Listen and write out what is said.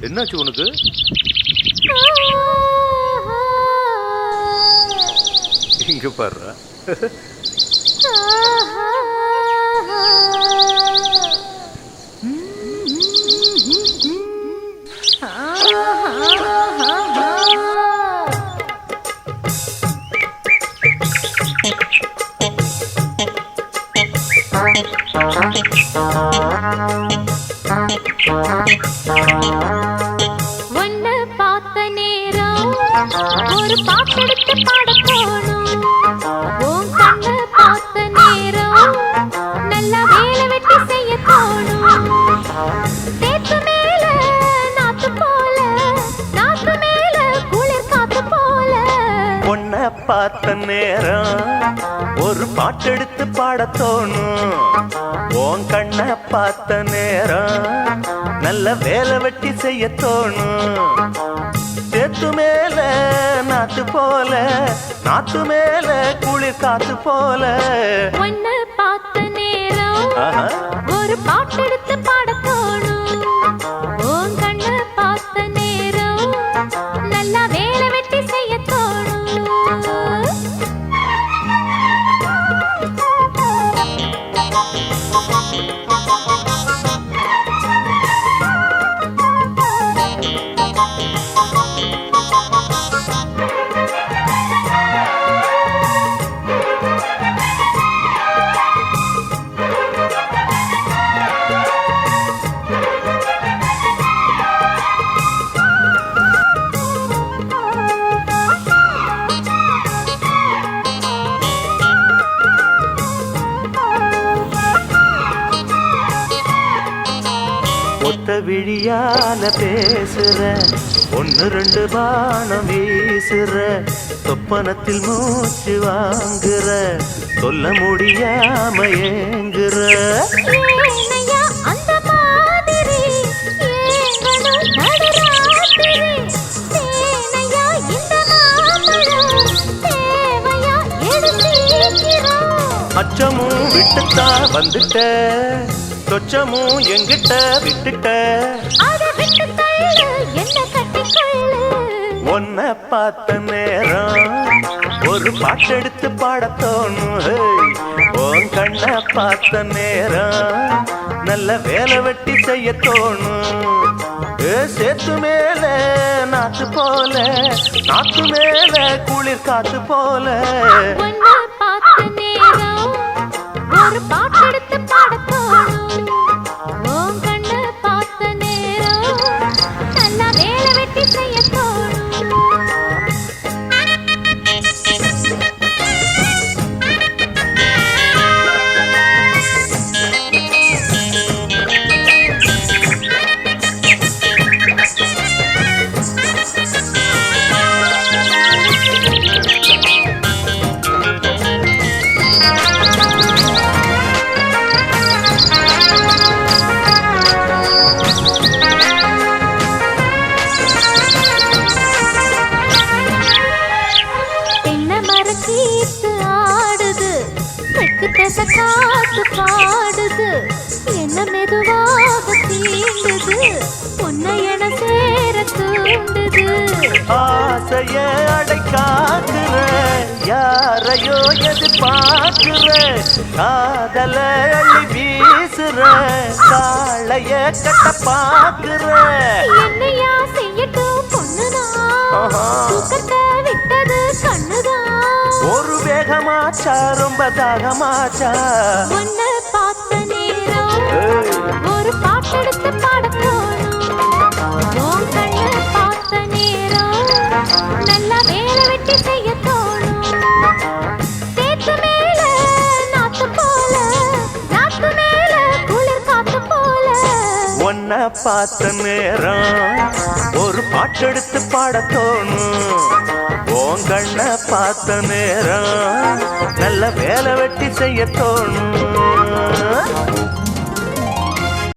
என்னாச்சு உனக்கு இங்க பாரு Thank you. ஒன்னு பார்த்த நேரம் ஒரு பாட்டெடுத்து பாட போனோம் பார்த்த நேரம் ஒரு பாட்டெடுத்து பாட தோணும். உன் கண்ணை பார்த்த நேரம் நல்ல வேலை வெட்டி செய்ய தோணும். சேத்து மேல நாத்து போல நாத்து மேல குளிர் காத்து போல. ஒன்னு பார்த்த நேரம். ஒரு பாட்டெடுத்து பாட ஒத்த விழியால பேசுற ஒன்னு ரெண்டு பானம் வீசுற சொப்பனத்தில் மூச்சு வாங்குற சொல்ல முடியாம ஏங்குற. அச்சமும் விட்டுத்தான் வந்துட்ட. சொச்சமும் எங்கிட்ட விட்டுட்ட. உன்னை பார்த்த நேரம் ஒரு பாட்டெடுத்து பாடத் தோணும். ஹேய். உன் கண்ணை பார்த்த நேரம் நல்ல வேலை வெட்டி செய்ய தோணும். ஏ, சேத்து மேல நாத்து போல நாத்து மேல குளிர் காத்து போல. காத்து பாடுது. என்ன மெதுவாக தீண்டுது. உன்னை என சேர தூண்டுது. ஆசைய அடைக்காக்குற யாரையோ எதிர்பார்க்கிற காதல அள்ளி வீசுற காளைய கட்ட பாக்குற என்னையா செய்யட்டும் பொண்ணுதான் வேகமாச்சா ரொம்ப தாகமாச்சா? உன்னை பார்த்த நேரம் ஒரு பாட்டெடுத்து பாட தோணும் உன் கண்ணு பார்த்த நேரம் நல்லா வேலை வெட்டி செய்ய தோணும் சேத்து மேல நாத்து போல நாத்து மேல குளிர் காத்து போல. உன்னை பார்த்த நேரம் ஒரு பாட்டெடுத்து பாட தோணும் உன் கண்ணை பார்த்த நேரம் நல்ல வேலை வெட்டி செய்ய தோணும்.